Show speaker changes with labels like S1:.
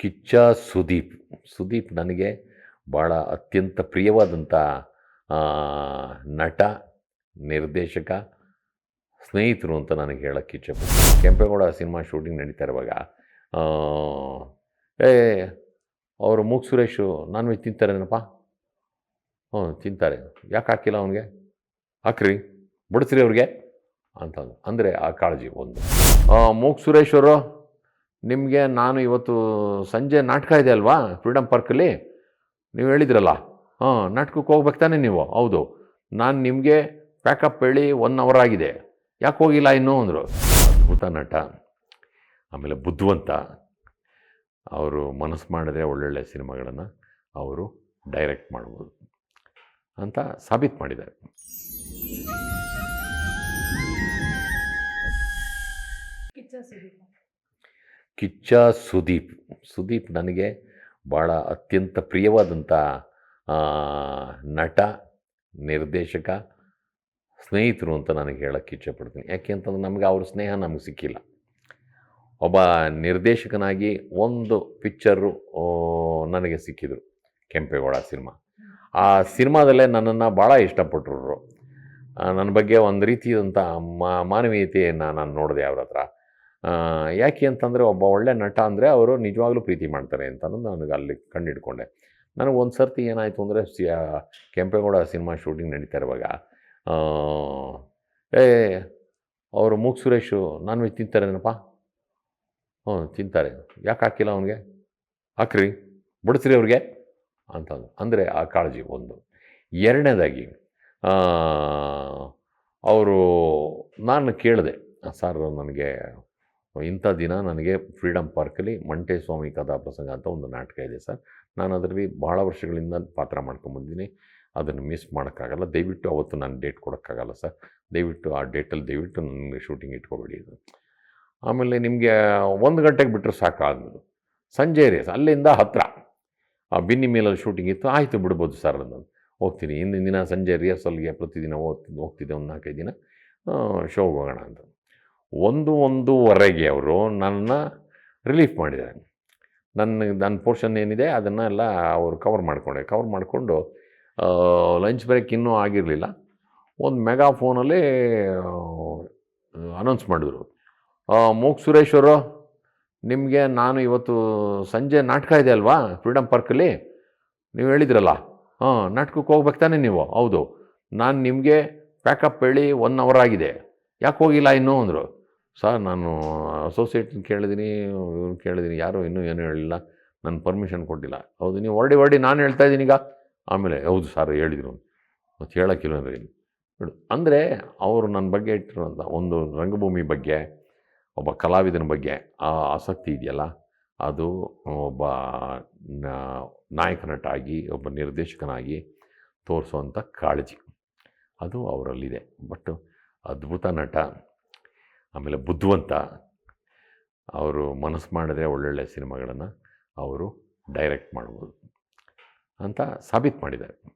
S1: ಕಿಚ್ಚ ಸುದೀಪ್. ಸುದೀಪ್ ನನಗೆ ಭಾಳ ಅತ್ಯಂತ ಪ್ರಿಯವಾದಂಥ ನಟ, ನಿರ್ದೇಶಕ, ಸ್ನೇಹಿತರು ಅಂತ ನನಗೆ ಹೇಳೋಕ್ಕೆ ಇಚ್ಛೆಪಡ್ತೀನಿ ಕೆಂಪೇಗೌಡ ಸಿನಿಮಾ ಶೂಟಿಂಗ್ ನಡೀತಾ ಇರುವಾಗ ಏ, ಅವರು ಮೂಗ್ ಸುರೇಶು, ನಾನ್ ವೆಜ್ ತಿಂತಾರೇನಪ್ಪ ಹ್ಞೂ, ತಿಂತಾರೆ. ಯಾಕೆ ಹಾಕಿಲ್ಲ ಅವನಿಗೆ? ಹಾಕ್ರಿ, ಬಡಿಸ್ರಿ ಅವ್ರಿಗೆ ಅಂತ ಅಂದರೆ ಆ ಕಾಳಜಿ ಒಂದು. ಮೂಗ್ ಸುರೇಶ್ ಅವರು ನಿಮಗೆ ನಾನು ಇವತ್ತು ಸಂಜೆ ನಾಟಕ ಇದೆ ಅಲ್ವಾ? ಫ್ರೀಡಮ್ ಪಾರ್ಕಲ್ಲಿ ನೀವು ಹೇಳಿದ್ರಲ್ಲ. ಹಾಂ, ನಾಟಕಕ್ಕೆ ಹೋಗ್ಬೇಕು ತಾನೆ ನೀವು? ಹೌದು. ನಾನು ನಿಮಗೆ ಪ್ಯಾಕಪ್ ಹೇಳಿ ಒನ್ ಅವರ್ ಆಗಿದೆ. ಯಾಕೆ ಹೋಗಿಲ್ಲ ಇನ್ನೂ ಅಂದರು. ಅದ್ಭುತ ನಟ. ಆಮೇಲೆ ಬುದ್ಧಿವಂತ. ಅವರು ಮನಸ್ಸು ಮಾಡಿದ್ರೆ ಒಳ್ಳೊಳ್ಳೆ ಸಿನಿಮಾಗಳನ್ನು ಅವರು ಡೈರೆಕ್ಟ್ ಮಾಡ್ಬೋದು ಅಂತ ಸಾಬೀತು ಮಾಡಿದ್ದಾರೆ.
S2: ಕಿಚ್ಚ
S1: ಕಿಚ್ಚ ಸುದೀಪ್. ಸುದೀಪ್ ನನಗೆ ಭಾಳ ಅತ್ಯಂತ ಪ್ರಿಯವಾದಂಥ ನಟ, ನಿರ್ದೇಶಕ, ಸ್ನೇಹಿತರು ಅಂತ ನನಗೆ ಹೇಳೋಕ್ಕೆ ಇಚ್ಛೆಪಡ್ತೀನಿ ಯಾಕೆ ಅಂತಂದ್ರೆ ನಮಗೆ ಅವ್ರ ಸ್ನೇಹ ನಮಗೆ ಸಿಕ್ಕಿಲ್ಲ. ಒಬ್ಬ ನಿರ್ದೇಶಕನಾಗಿ ಒಂದು ಪಿಕ್ಚರು ನನಗೆ ಸಿಕ್ಕಿದ್ರು, ಕೆಂಪೇಗೌಡ ಸಿನಿಮಾ. ಆ ಸಿನಿಮಾದಲ್ಲೇ ನನ್ನನ್ನು ಭಾಳ ಇಷ್ಟಪಟ್ಟರು. ನನ್ನ ಬಗ್ಗೆ ಒಂದು ರೀತಿಯಾದಂಥ ಮಾನವೀಯತೆಯನ್ನು ನಾನು ನೋಡಿದೆ ಅವ್ರ ಹತ್ರ. ಯಾಕೆ ಅಂತಂದರೆ ಒಬ್ಬ ಒಳ್ಳೆ ನಟ ಅಂದರೆ ಅವರು ನಿಜವಾಗ್ಲೂ ಪ್ರೀತಿ ಮಾಡ್ತಾರೆ ಅಂತ ನನಗೆ ಅಲ್ಲಿ ಕಂಡಿಡ್ಕೊಂಡೆ. ನನಗೆ ಒಂದು ಸರ್ತಿ ಏನಾಯಿತು ಅಂದರೆ ಕೆಂಪೇಗೌಡ ಸಿನಿಮಾ ಶೂಟಿಂಗ್ ನಡೀತಾ ಇರುವಾಗ ಏ, ಅವರು ಮೂಗ್ ಸುರೇಶು, ನಾನ್ ವೆಜ್ ತಿಂತಾರೇನಪ್ಪ? ಹ್ಞೂ, ತಿಂತಾರೆ. ಯಾಕೆ ಹಾಕಿಲ್ಲ ಅವನಿಗೆ? ಹಾಕ್ರಿ, ಬಡಿಸ್ರಿ ಅವ್ರಿಗೆ ಅಂತ ಅಂದರೆ ಆ ಕಾಳಜಿ ಒಂದು. ಎರಡನೇದಾಗಿ ಅವರು ನಾನು ಕೇಳಿದೆ ಸರ್ ನನಗೆ ಇಂಥ ದಿನ ನನಗೆ ಫ್ರೀಡಮ್ ಪಾರ್ಕಲ್ಲಿ ಮಂಟೇಸ್ವಾಮಿ ಕಥಾ ಪ್ರಸಂಗ ಅಂತ ಒಂದು ನಾಟಕ ಇದೆ ಸರ್. ನಾನು ಅದರಲ್ಲಿ ಭಾಳ ವರ್ಷಗಳಿಂದ ಪಾತ್ರ ಮಾಡ್ಕೊಂಬಂದಿನಿ ಅದನ್ನು ಮಿಸ್ ಮಾಡೋಕ್ಕಾಗಲ್ಲ. ದಯವಿಟ್ಟು ಅವತ್ತು ನಾನು ಡೇಟ್ ಕೊಡೋಕ್ಕಾಗಲ್ಲ ಸರ್. ದಯವಿಟ್ಟು ಆ ಡೇಟಲ್ಲಿ ದಯವಿಟ್ಟು ನನಗೆ ಶೂಟಿಂಗ್ ಇಟ್ಕೊಬೇಡಿ. ಇದು ಆಮೇಲೆ ನಿಮಗೆ ಒಂದು ಗಂಟೆಗೆ ಬಿಟ್ಟರೆ ಸಾಕಾಗ್ಬೋದು ಸಂಜೆ ರೀ ಅಲ್ಲಿಂದ ಹತ್ತಿರ ಆ ಬಿನ್ನಿ ಮೇಲಲ್ಲಿ ಶೂಟಿಂಗ್ ಇತ್ತು. ಆಯಿತು ಬಿಡ್ಬೋದು ಸರ್ ನಾನು ಹೋಗ್ತೀನಿ. ಹಿಂದಿನ ದಿನ ಸಂಜೆ ರಿಹರ್ಸಲ್ಗೆ ಪ್ರತಿದಿನ ಹೋಗ್ತಿದ್ದೆ. ಹೋಗ್ತಿದ್ದೆ ಒಂದು ನಾಲ್ಕೈದು ದಿನ. ಶೋಗೆ ಹೋಗೋಣ ಅಂತ. ಒಂದು ಒಂದೂವರೆಗೆ ಅವರು ನನ್ನ ರಿಲೀಫ್ ಮಾಡಿದ್ದಾರೆ. ನನ್ನ ನನ್ನ ಪೋರ್ಷನ್ ಏನಿದೆ ಅದನ್ನೆಲ್ಲ ಅವರು ಕವರ್ ಮಾಡಿಕೊಂಡೆ. ಕವರ್ ಮಾಡಿಕೊಂಡು ಲಂಚ್ ಬ್ರೇಕ್ ಇನ್ನೂ ಆಗಿರಲಿಲ್ಲ. ಒಂದು ಮೆಗಾ ಫೋನಲ್ಲಿ ಅನೌನ್ಸ್ ಮಾಡಿದ್ರು. ಮೂಗ್ ಸುರೇಶ್ವರು ನಿಮಗೆ ನಾನು ಇವತ್ತು ಸಂಜೆ ನಾಟಕ ಇದೆ ಅಲ್ವಾ ಫ್ರೀಡಮ್ ಪಾರ್ಕಲ್ಲಿ ನೀವು ಹೇಳಿದ್ರಲ್ಲ. ಹಾಂ, ನಾಟಕಕ್ಕೆ ಹೋಗ್ಬೇಕು ತಾನೆ ನೀವು. ಹೌದು. ನಾನು ನಿಮಗೆ ಪ್ಯಾಕಪ್ ಹೇಳಿ ಒನ್ ಅವರ್ ಆಗಿದೆ. ಯಾಕೆ ಹೋಗಿಲ್ಲ ಇನ್ನೂ ಅಂದರು. ಸರ್, ನಾನು ಅಸೋಸಿಯೇಟ್ನ ಕೇಳಿದ್ದೀನಿ ಇವ್ನು ಕೇಳಿದ್ದೀನಿ ಯಾರೂ ಇನ್ನೂ ಏನೂ ಹೇಳಿಲ್ಲ ನನ್ನ ಪರ್ಮಿಷನ್ ಕೊಟ್ಟಿಲ್ಲ. ಹೌದು, ನೀವು ಹೊರಡಿ ಹೊರಡಿ, ನಾನು ಹೇಳ್ತಾ ಇದ್ದೀನಿ ಈಗ. ಆಮೇಲೆ, ಹೌದು ಸರ್, ಹೇಳಿದರು. ಮತ್ತು ಹೇಳೋಕ್ಕಿಲ್ಲ ಅಂದರೆ ಬಿಡು. ಅಂದರೆ ಅವರು ನನ್ನ ಬಗ್ಗೆ ಇಟ್ಟಿರೋಂಥ ಒಂದು ರಂಗಭೂಮಿ ಬಗ್ಗೆ, ಒಬ್ಬ ಕಲಾವಿದನ ಬಗ್ಗೆ ಆ ಆಸಕ್ತಿ ಇದೆಯಲ್ಲ, ಅದು ಒಬ್ಬ ನಾಯಕ ನಟ ಆಗಿ ಒಬ್ಬ ನಿರ್ದೇಶಕನಾಗಿ ತೋರಿಸುವಂಥ ಕಾಳಜಿ. ಅದು ಅವರಲ್ಲಿದೆ. ಬಟ್ ಅದ್ಭುತ ನಟ, ಆಮೇಲೆ ಬುದ್ಧಿವಂತ. ಅವರು ಮನಸ್ಸು ಮಾಡಿದ್ರೆ ಒಳ್ಳೊಳ್ಳೆ ಸಿನಿಮಾಗಳನ್ನು ಅವರು ಡೈರೆಕ್ಟ್ ಮಾಡ್ಬೋದು ಅಂತ ಸಾಬೀತು ಮಾಡಿದ್ದಾರೆ.